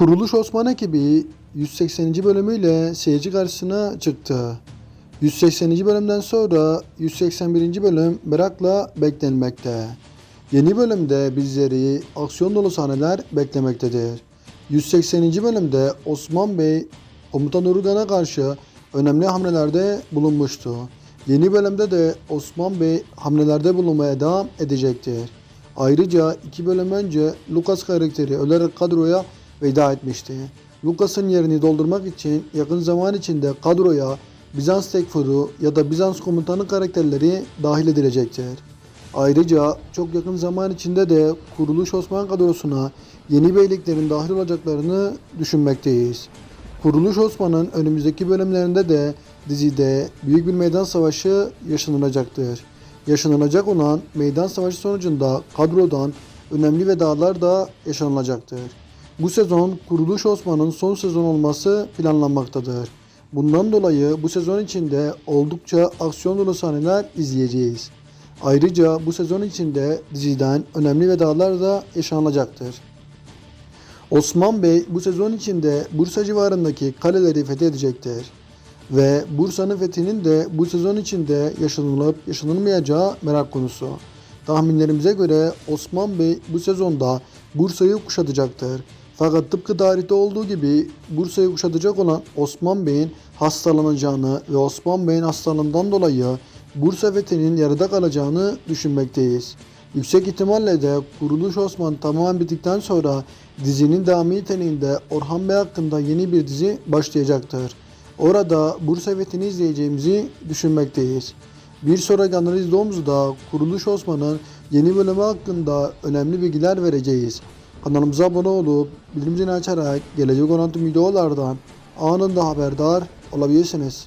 Kuruluş Osman ekibi 180. bölümüyle seyirci karşısına çıktı. 180. bölümden sonra 181. bölüm merakla beklenmekte. Yeni bölümde bizleri aksiyon dolu sahneler beklemektedir. 180. bölümde Osman Bey Komutan Urugan'a karşı önemli hamlelerde bulunmuştu. Yeni bölümde de Osman Bey hamlelerde bulunmaya devam edecektir. Ayrıca iki bölüm önce Lucas karakteri ölerek kadroya veda etmişti. Lucas'ın yerini doldurmak için yakın zaman içinde kadroya Bizans Tekfuru ya da Bizans komutanı karakterleri dahil edilecektir. Ayrıca çok yakın zaman içinde de Kuruluş Osman kadrosuna yeni beyliklerin dahil olacaklarını düşünmekteyiz. Kuruluş Osman'ın önümüzdeki bölümlerinde de dizide büyük bir meydan savaşı yaşanılacaktır. Yaşanılacak olan meydan savaşı sonucunda kadrodan önemli vedalar da yaşanılacaktır. Bu sezon Kuruluş Osman'ın son sezon olması planlanmaktadır. Bundan dolayı bu sezon içinde oldukça aksiyon dolu sahneler izleyeceğiz. Ayrıca bu sezon içinde diziden önemli vedalar da yaşanılacaktır. Osman Bey bu sezon içinde Bursa civarındaki kaleleri fethedecektir. Ve Bursa'nın fethinin de bu sezon içinde yaşanılıp yaşanılmayacağı merak konusu. Tahminlerimize göre Osman Bey bu sezonda Bursa'yı kuşatacaktır. Fakat tıpkı tarihte olduğu gibi Bursa'yı kuşatacak olan Osman Bey'in hastalanacağını ve Osman Bey'in hastalığından dolayı Bursa fethinin yarıda kalacağını düşünmekteyiz. Yüksek ihtimalle de Kuruluş Osman tamamen bittikten sonra dizinin devamı niteliğinde Orhan Bey hakkında yeni bir dizi başlayacaktır. Orada Bursa fethini izleyeceğimizi düşünmekteyiz. Bir sonraki analiz videomuzda Kuruluş Osman'ın yeni bölümü hakkında önemli bilgiler vereceğiz. Kanalımıza abone olup bildirim zilini açarak gelecek olan tüm videolardan anında haberdar olabilirsiniz.